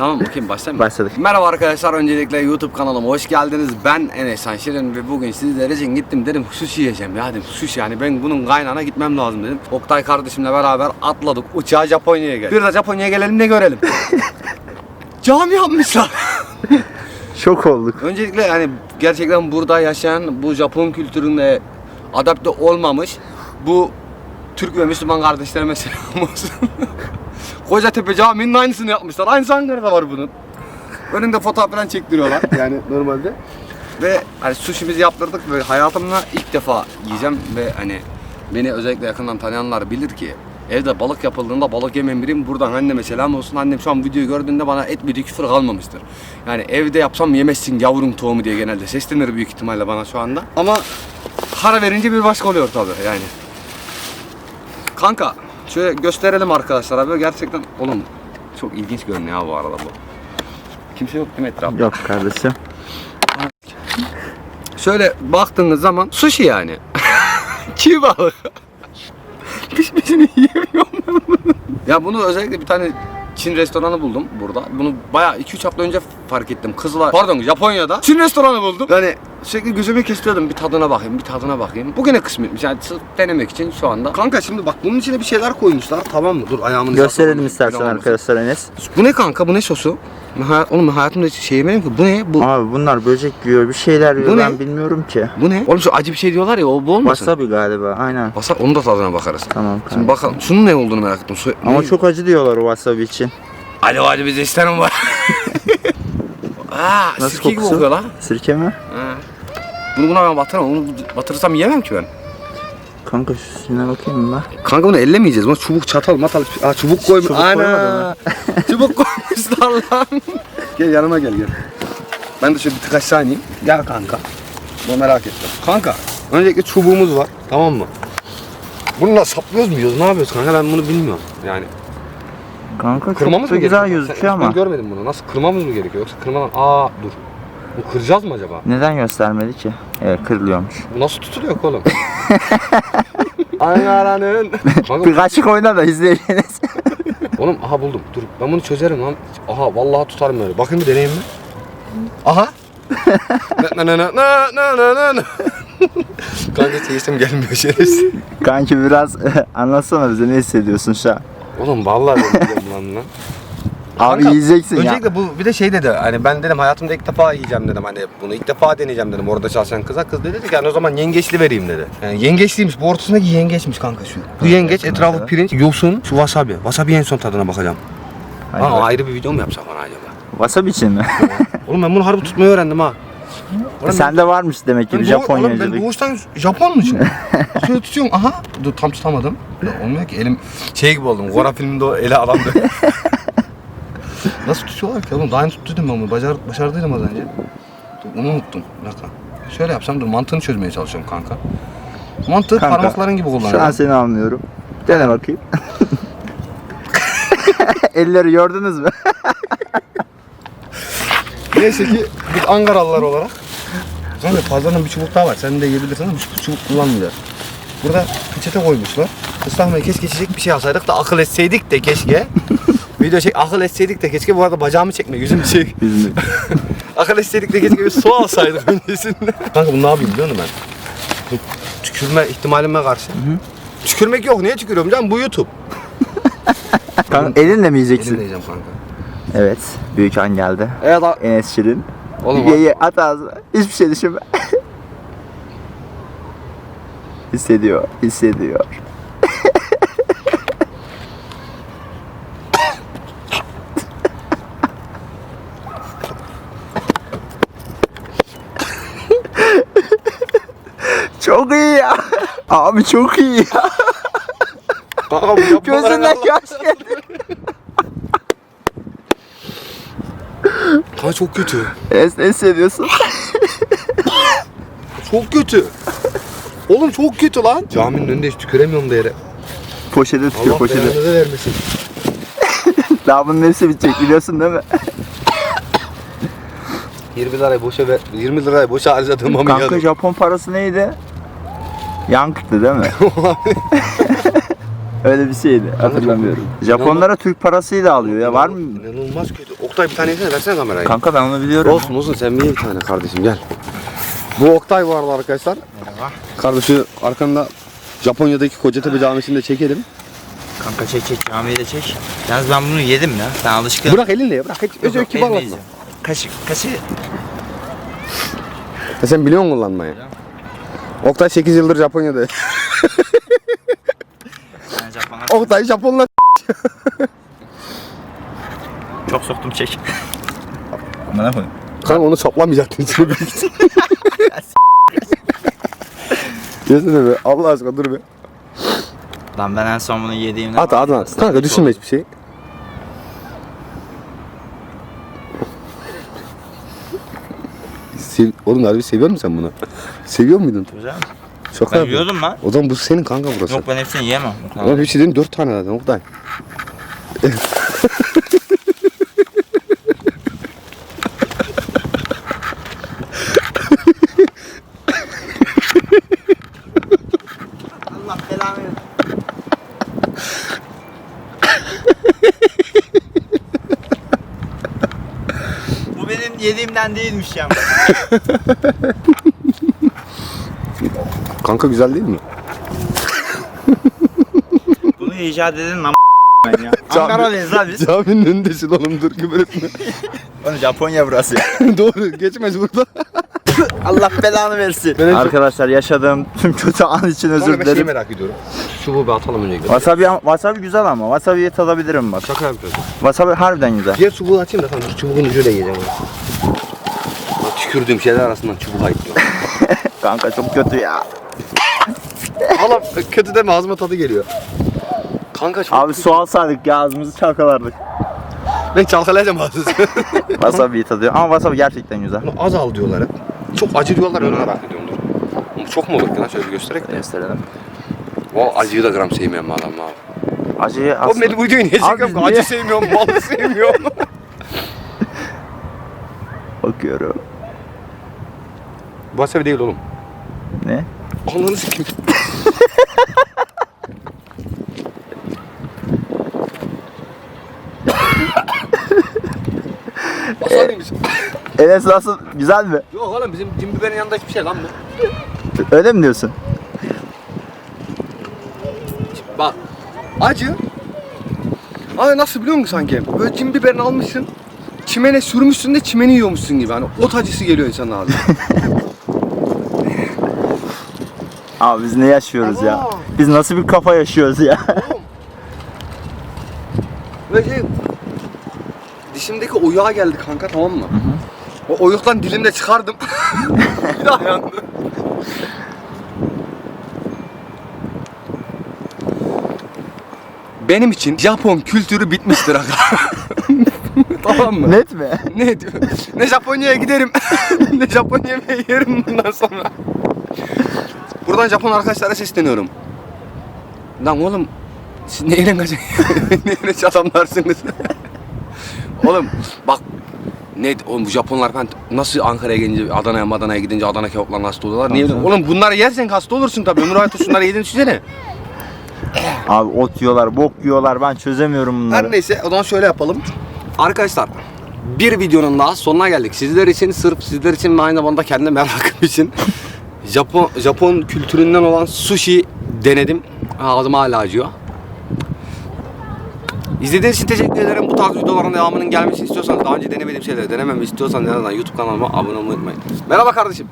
Tamam okuyayım başlayayım mı? Başladık. Merhaba arkadaşlar öncelikle YouTube kanalıma hoş geldiniz. Ben Enes Şaşırın ve bugün sizler için gittim dedim sushi yiyeceğim ya dedim sushi yani ben bunun kaynağına gitmem lazım dedim. Oktay kardeşimle beraber atladık uçağa Japonya'ya geldik. Bir de Japonya'ya gelelim ne görelim. Cami yapmışlar. Şok olduk. Öncelikle yani gerçekten burada yaşayan bu Japon kültürüne adapte olmamış bu Türk ve Müslüman kardeşlerime selam olsun. Kocatepe Camii'nin aynısını yapmışlar. Aynısı Ankara'da var bunun. Önünde fotoğraf falan çektiriyorlar yani normalde. Ve hani sushi'mizi yaptırdık ve hayatımda ilk defa yiyeceğim ve hani beni özellikle yakından tanıyanlar bilir ki evde balık yapıldığında balık yemeyen biriyim. Buradan anneme selam olsun. Annem şu an videoyu gördüğünde bana et bir küfür kalmamıştır. Yani evde yapsam yemezsin yavrum tohumu diye genelde seslenir büyük ihtimalle bana şu anda. Ama para verince bir başka oluyor tabii yani. Kanka şöyle gösterelim arkadaşlar böyle gerçekten oğlum çok ilginç görünüyor ha bu arada bu. Kimse yok değil mi etrafta? Yok kardeşim. Şöyle baktığınız zaman sushi yani. Çiğ balık. Pişmişini yiyemiyorum. Ya bunu özellikle bir tane Çin restoranı buldum burada. Bunu bayağı 2-3 hafta önce fark ettim. Kızlar, pardon Japonya'da Çin restoranı buldum. Yani sürekli gözümü kestiriyordum bir tadına bakayım, bir tadına bakayım. Bugüne kısmetmiş yani sırf denemek için şu anda. Kanka şimdi bak bunun içine bir şeyler koymuşlar tamam mı? Dur ayağımın Gösterelim istersen arkadaşlar Enes. Bu ne kanka? Bu ne sosu? Hayat, oğlum hayatımda hiç şey yemedim ki. Bu ne? Bu, Abi bunlar böcek yiyor, bir şeyler yiyor Bu ne? ben bilmiyorum ki. bu ne? Oğlum şu acı bir şey diyorlar ya o bu olmasın? Wasabi galiba aynen. Basa onun da tadına bakarız. Tamam Şimdi kanka. bakalım. Şunun ne olduğunu merak ettim. Su- Ama ne? çok acı diyorlar o wasabi için. Alo hadi bize isterim var. Aa, Nasıl sirke gibi kokusu? kokuyor lan. Sirke mi? Ha. Bunu buna ben batıramam. Bunu batırırsam yiyemem ki ben. Kanka üstüne bakayım mı ben? Kanka bunu ellemeyeceğiz. Buna çubuk çatal matal. Aa, çubuk koymuş. Çubuk Ana. çubuk koymuşlar lan. gel yanıma gel gel. Ben de şöyle bir tık aşağı ineyim. Gel kanka. Bunu merak ettim. Kanka öncelikle çubuğumuz var. Tamam mı? Bununla saplıyoruz mu yiyoruz? Ne yapıyoruz kanka ben bunu bilmiyorum. Yani Kanka kırmamız çok da mı güzel gerekiyor? gözüküyor Sen- Ben ama. görmedim bunu. Nasıl kırmamız mı gerekiyor? Yoksa kırmadan aa dur. Bu kıracağız mı acaba? Neden göstermedi ki? Evet kırılıyormuş. Bu nasıl tutuluyor oğlum? Ankara'nın. Bir kaşık oyna da izleyiniz. oğlum aha buldum. Dur ben bunu çözerim lan. Aha vallahi tutarım böyle. Bakın bir deneyeyim mi? Aha. na na na na na na na na. Kanka çeşitim gelmiyor şerefsiz. Kanki biraz anlatsana bize ne hissediyorsun şu an? Oğlum vallahi ben lan lan. Abi Kanka, yiyeceksin ya. Öncelikle bu bir de şey dedi hani ben dedim hayatımda ilk defa yiyeceğim dedim hani bunu ilk defa deneyeceğim dedim orada çalışan kıza kız dedi ki yani o zaman yengeçli vereyim dedi. Yani yengeçliymiş bu ortasındaki yengeçmiş kanka şu. Bu yengeç etrafı pirinç yosun şu wasabi. Wasabi en son tadına bakacağım. Hadi Ha, ayrı bir video mu yapsak bana acaba? Wasabi için mi? Oğlum ben bunu harbi tutmayı öğrendim ha. Oğlum Sende varmış demek ki ben, bir ben doğu- oğlum ben Japonyacılık. doğuştan Japonmuşum. Şöyle tutuyorum aha. Dur tam tutamadım. Olmuyor ki elim şey gibi oldum. Gora filminde o ele böyle. Nasıl tutuyorlar ki oğlum? Daha önce tuttuydum ben bunu. Bacar, başardıydım az önce. Dur, onu unuttum. Bir dakika. Şöyle yapsam dur mantığını çözmeye çalışıyorum kanka. Mantığı Kanka, parmakların gibi Şu an kullanıyorum. seni anlıyorum. Dene bakayım. Elleri gördünüz mü? Neyse ki biz Ankaralılar olarak Kanka fazladan bir çubuk daha var. Sen de yiyebilirsin ama bu çubuk kullanmıyor. Burada peçete koymuşlar. Islahmayı keşke geçecek bir şey alsaydık da akıl etseydik de keşke. Video çek akıl etseydik de keşke bu arada bacağımı çekme yüzümü çek. Yüzünü. akıl etseydik de keşke bir su alsaydık öncesinde. Kanka bunu ne yapayım biliyor musun ben? Tükürme ihtimalime karşı. Tükürmek yok. Niye tükürüyorum canım? Bu YouTube. Kanka elinle mi yiyeceksin? Elimle yiyeceğim kanka. Evet. Büyük an geldi. Evet abi. Enes Şirin. Oğlum ye ye at ağzına. Hiçbir şey düşünme. hissediyor. Hissediyor. çok iyi ya. Abi çok iyi ya. Kanka bu yapmalara Gözünden yaş geldi. Kanka çok kötü. Enes ne hissediyorsun? Çok kötü. Oğlum çok kötü lan. Caminin önünde hiç tüküremiyorum da yere. Poşete tutuyor Allah poşete. belanı vermesin. Daha bunun hepsi bitecek biliyorsun değil mi? 20 lirayı boşa ver. 20 lirayı boşa harcadım ama Kanka ya. Japon parası neydi? Yankıtı değil mi? Öyle bir şeydi. Hatırlamıyorum. Japonlara Türk parasıyla alıyor ya. Var mı? İnanılmaz kötü. Oktay bir tane yesene versene kamerayı. Kanka ben onu biliyorum. Olsun olsun sen bir ye bir tane kardeşim gel. Bu Oktay bu arada arkadaşlar. Merhaba. Kardeşi arkanda Japonya'daki Kocatepe Camisi'ni de çekelim. Kanka çek çek camiyi de çek. Yalnız ben bunu yedim ya. Ben alışkın. Bırak elinle ye bırak. Hiç Yok, özel yok, kibarlatma. elimle yiyeceğim. Kaşık, kaşığı. Ya sen biliyor musun kullanmayı? Oktay 8 yıldır Japonya'da. Ben Japon'a Oktay Japonla çok soktum çek. Bana koy. Kanka onu saplamayacaktın içine bir Yesene be Allah aşkına dur be. Lan ben en son bunu yediğimde... At at at. Kanka düşünme hiçbir şey. Sev Oğlum harbi seviyor musun sen bunu? Seviyor muydun? Güzel. Şaka Ben yapıyorum. yiyordum lan. O zaman bu senin kanka burası. Yok ben hepsini yiyemem. Ulan bir şey dedim 4 tane zaten Oktay. Allah belanı Bu yediğimden değilmiş ya. Kanka güzel değil mi? Bunu icat eden lan ben ya. Cami- lan biz. Caminin önündesin oğlum dur küfür etme. Oğlum Japonya burası ya. Doğru geçmez burada. Allah belanı versin. Arkadaşlar yaşadığım tüm kötü an için özür Kanka ben şeyi dilerim. merak ediyorum. Çubuğu bir atalım önce. Wasabi, wasabi güzel ama. Wasabi'yi tadabilirim bak. Şaka yapıyorsun. Wasabi harbiden güzel. Diğer çubuğu açayım da tamam çubuğun ucuyla yiyeceğim. Tükürdüğüm şeyler arasından çubuğu ayıklıyorum. Kanka çok kötü ya. Valla kötü deme ağzıma tadı geliyor. Kanka çok Abi su alsaydık ya ağzımızı çalkalardık. Ben çalkalayacağım ağzınızı. Wasabi'yi tadıyor ama wasabi gerçekten güzel. Bunu az al diyorlar hep. Çok acı diyorlar öyle merak ediyorum dur. Oğlum Çok mu olur ki lan şöyle bir göstererek de. Gösterelim. O acıyı da gram sevmeyen bir adam abi. Acıyı Oğlum aslında... beni bu videoyu niye Abi çekiyorsun? niye? Acı sevmiyorum, balı sevmiyorum. Bakıyorum. Wasabi değil oğlum. Ne? Ananı sikeyim. Wasabi'ymiş. Enes nasıl? Güzel mi? Yok oğlum bizim cim biberin yanında hiçbir şey lan bu. Öyle mi diyorsun? Bak acı. Abi nasıl biliyor musun sanki? Böyle cim biberini almışsın. Çimene sürmüşsün de çimeni yiyormuşsun gibi. Hani ot acısı geliyor insanın ağzına. Abi biz ne yaşıyoruz ya? Ama- Biz nasıl bir kafa yaşıyoruz ya? Ve şey dişimdeki oyuğa geldi kanka tamam mı? O oyuktan dilimde çıkardım. bir daha yandı. Benim için Japon kültürü bitmiştir aga. tamam mı? Net mi? Ne diyor? Ne Japonya'ya giderim, ne Japon yemeği yerim bundan sonra. Buradan Japon arkadaşlara sesleniyorum. Lan oğlum, siz ne eğlenceli, ne eğlenceli adamlarsınız. oğlum bak, ne oğlum Japonlar ben nasıl Ankara'ya gelince Adana'ya Madana'ya gidince Adana kebaplarına hasta oluyorlar. Niye? Oğlum bunları yersen hasta olursun tabii. Ömür hayatı şunları yedin düşünsene. Abi ot yiyorlar, bok yiyorlar. Ben çözemiyorum bunları. Her neyse o zaman şöyle yapalım. Arkadaşlar bir videonun daha sonuna geldik. Sizler için sırf sizler için ve aynı zamanda kendi merakım için Japon Japon kültüründen olan sushi denedim. Ağzım hala acıyor. İzlediğiniz için teşekkür ederim. Bu tarz videoların devamının gelmesini istiyorsanız, daha önce denemediğim şeyleri denememi istiyorsanız en azından YouTube kanalıma abone olmayı unutmayın. Merhaba kardeşim.